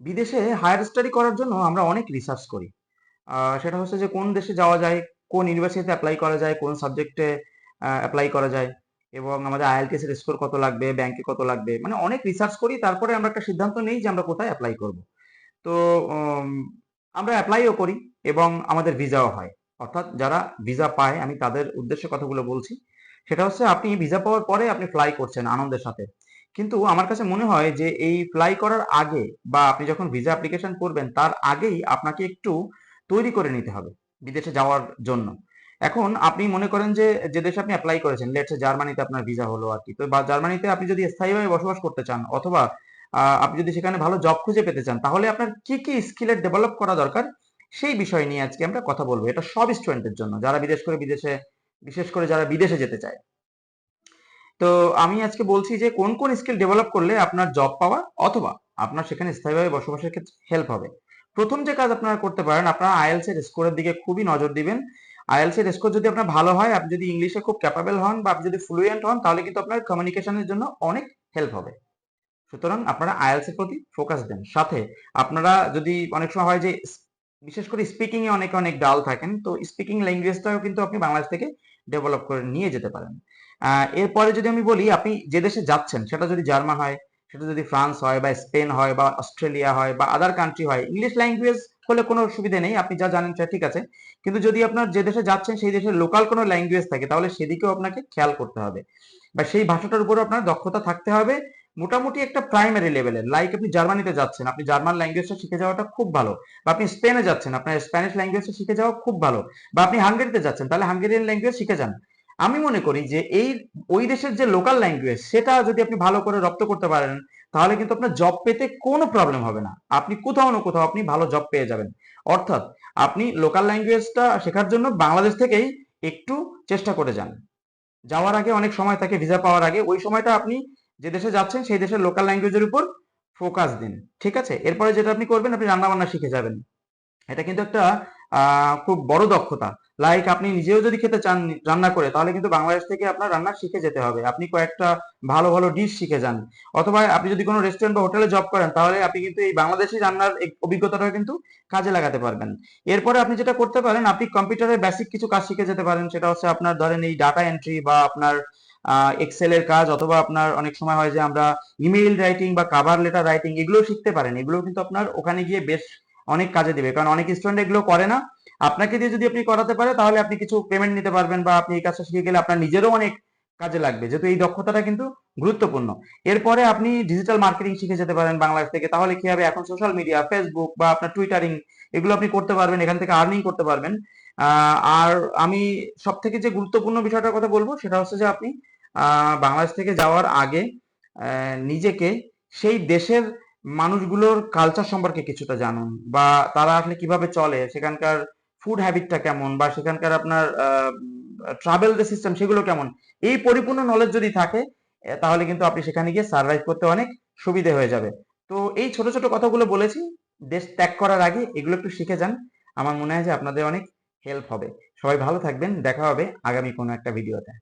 বিদেশে higher study করার জন্য আমরা অনেক রিসার্চ করি। সেটা হচ্ছে যে কোন দেশে যাওয়া যায়, কোন ইউনিভার্সিটিতে অ্যাপ্লাই করা যায়, কোন সাবজেক্টে অ্যাপ্লাই করা যায় এবং আমাদের আইএলটিএস এর স্কোর কত লাগবে ব্যাংকে কত লাগবে মানে অনেক রিসার্চ করি, তারপরে আমরা একটা সিদ্ধান্ত নেই যে আমরা কোথায় অ্যাপ্লাই করব। তো আমরা অ্যাপ্লাইও করি এবং আমাদের ভিসাও হয়। অর্থাৎ যারা ভিসা পায়, আমি তাদের উদ্দেশ্যে কথাগুলো বলছি। সেটা হচ্ছে আপনি ভিসা পাওয়ার পরে আপনি ফ্লাই করছেন আনন্দের সাথে। কিন্তু আমার কাছে মনে হয় যে এই ফ্লাই করার আগে বা আপনি যখন ভিসা অ্যাপ্লিকেশন করবেন, তার আগেই আপনাকে একটু তৈরি করে নিতে হবে বিদেশে যাওয়ার জন্য। এখন আপনি মনে করেন যে যে দেশে আপনি অ্যাপ্লাই করেছেন লেটসে জার্মানিতে আপনার ভিসা হলো আর কি, তো বা জার্মানিতে আপনি যদি স্থায়ীভাবে বসবাস করতে চান অথবা আপনি যদি সেখানে ভালো জব খুঁজে পেতে চান, তাহলে আপনার কি কি স্কিলের ডেভেলপ করা দরকার? সেই বিষয় নিয়ে আজকে আমরা কথা বলব। এটা সব স্টুডেন্টের জন্য, যারা বিদেশ করে বিদেশে, বিশেষ করে যারা বিদেশে যেতে চায়। তো আমি আজকে বলছি যে কোন কোন স্কিল ডেভেলপ করলে আপনার জব পাওয়া অথবা আপনার সেখানে স্থায়ীভাবে বসবাসের ক্ষেত্রে হেল্প হবে। প্রথম যে কাজ আপনারা করতে পারেন, আপনারা আইএলস এর স্কোরের দিকে খুবই নজর দিবেন। আইএলস এর স্কোর যদি আপনার ভালো হয়, আপনি যদি ইংলিশে খুব ক্যাপাবেল হন বা আপনি যদি ফ্লুয়েন্ট হন, তাহলে কিন্তু আপনার কমিউনিকেশনের জন্য অনেক হেল্প হবে। সুতরাং আপনারা আইএলস এর প্রতি ফোকাস দেন। সাথে আপনারা যদি অনেক সময় হয় যে বিশেষ করে স্পিকিং এ অনেকে অনেক ডাল থাকেন, তো স্পিকিং ল্যাঙ্গুয়েজটাও কিন্তু আপনি বাংলাদেশ থেকে ডেভেলপ করে নিয়ে যেতে পারেন। এরপরে যদি আমি বলি, আপনি যে দেশে যাচ্ছেন, সেটা যদি জার্মান হয়, সেটা যদি ফ্রান্স হয় বা স্পেন হয় বা অস্ট্রেলিয়া হয় বা আদার কান্ট্রি হয় ইংলিশ ল্যাঙ্গুয়েজ হলে কোনো অসুবিধা নেই, আপনি যা জানেন সেটা ঠিক আছে। কিন্তু যদি আপনার যে দেশে যাচ্ছেন, সেই দেশের লোকাল কোনো ল্যাঙ্গুয়েজ থাকে, তাহলে সেদিকেও আপনাকে খেয়াল করতে হবে। বা সেই ভাষাটার উপর আপনার দক্ষতা থাকতে হবে, মোটামুটি একটা প্রাইমারি লেভেলের লাইক আপনি জার্মানিতে যাচ্ছেন, আপনি জার্মান ল্যাঙ্গুয়েজটা শিখে যাওয়াটা খুব ভালো। বা আপনি স্পেনে যাচ্ছেন, আপনার স্প্যানিশ ল্যাঙ্গুয়েজটা শিখে যাওয়া খুব ভালো। বা আপনি হাঙ্গেরিতে যাচ্ছেন, তাহলে হাঙ্গেরিয়ান ল্যাঙ্গুয়েজ শিখে যান। আমি মনে করি যে এই, ওই দেশের যে লোকাল ল্যাঙ্গুয়েজ সেটা যদি আপনি ভালো করে রপ্ত করতে পারেন, তাহলে কিন্তু আপনার জব পেতে কোনো প্রবলেম হবে না। আপনি কোথাও না কোথাও আপনি ভালো জব পেয়ে যাবেন। অর্থাৎ আপনি লোকাল ল্যাঙ্গুয়েজটা শেখার জন্য বাংলাদেশ থেকেই একটু চেষ্টা করে যান। যাওয়ার আগে অনেক সময় থাকে ভিসা পাওয়ার আগে। ওই সময়টা আপনি যে দেশে যাচ্ছেন, সেই দেশের লোকাল ল্যাঙ্গুয়েজের উপর ফোকাস দিন। ঠিক আছে? এরপরে যেটা আপনি করবেন, আপনি রান্না বান্না শিখে যাবেন। এটা কিন্তু একটা খুব বড় দক্ষতা। লাইক আপনি নিজেও যদি খেতে চান রান্না করে, তাহলে কিন্তু বাংলাদেশ থেকে আপনার রান্না শিখে যেতে হবে। আপনি কয়েকটা ভালো ভালো ডিশ শিখে যান। অথবা আপনি যদি কোনো রেস্টুরেন্ট বা হোটেলে জব করেন, তাহলে আপনি কিন্তু এই বাংলাদেশি রান্নার অভিজ্ঞতাটা কিন্তু কাজে লাগাতে পারবেন। এরপরে আপনি যেটা করতে পারেন, আপনি কম্পিউটারের বেসিক কিছু কাজ শিখে যেতে পারেন, সেটা হচ্ছে আপনার ধরেন এই ডাটা এন্ট্রি বা আপনার এক্সেল এর কাজ, অথবা আপনার অনেক সময় হয় যে আমরা ইমেইল রাইটিং বা কাভার লেটার রাইটিং এগুলো শিখতে পারেন। এগুলো কিন্তু আপনার ওখানে গিয়ে বেশ অনেক কাজে দিবে। কারণ অনেক স্টুডেন্ট এগুলো করে না। আপনাকে দিয়ে যদি আপনি করাতে পারে, তাহলে আপনি কিছু পেমেন্ট নিতে পারবেন বা আপনি এই কাজটা শিখে গেলে আপনার নিজেরও অনেক কাজে লাগবে। যেহেতু এই দক্ষতাটা কিন্তু গুরুত্বপূর্ণ। এরপরে আপনি ডিজিটাল মার্কেটিং শিখে যেতে পারেন বাংলাদেশ থেকে। তাহলে কি হবে? এখন সোশ্যাল মিডিয়া ফেসবুক বা আপনার টুইটারিং এগুলো আপনি করতে পারবেন, এখান থেকে আর্নিং করতে পারবেন। আর আমি সব থেকে যে গুরুত্বপূর্ণ বিষয়টার কথা বলব, সেটা হচ্ছে যে আপনি বাংলাদেশ থেকে যাওয়ার আগে নিজেকে সেই দেশের মানুষগুলোর কালচার সম্পর্কে কিছুটা জানুন বা তারা আসলে কীভাবে চলে, সেখানকার ফুড হ্যাবিটটা কেমন বা সেখানকার আপনার ট্রাভেল যে সিস্টেম সেগুলো কেমন? এই পরিপূর্ণ নলেজ যদি থাকে তাহলে কিন্তু আপনি সেখানে গিয়ে সার্ভাইভ করতে অনেক সুবিধে হয়ে যাবে। তো এই ছোট ছোট কথাগুলো বলেছি, দেশ ত্যাগ করার আগে এগুলো একটু শিখে যান। আমার মনে হয় যে আপনাদের অনেক হেল্প হবে। সবাই ভালো থাকবেন, দেখা হবে আগামী কোনো একটা ভিডিওতে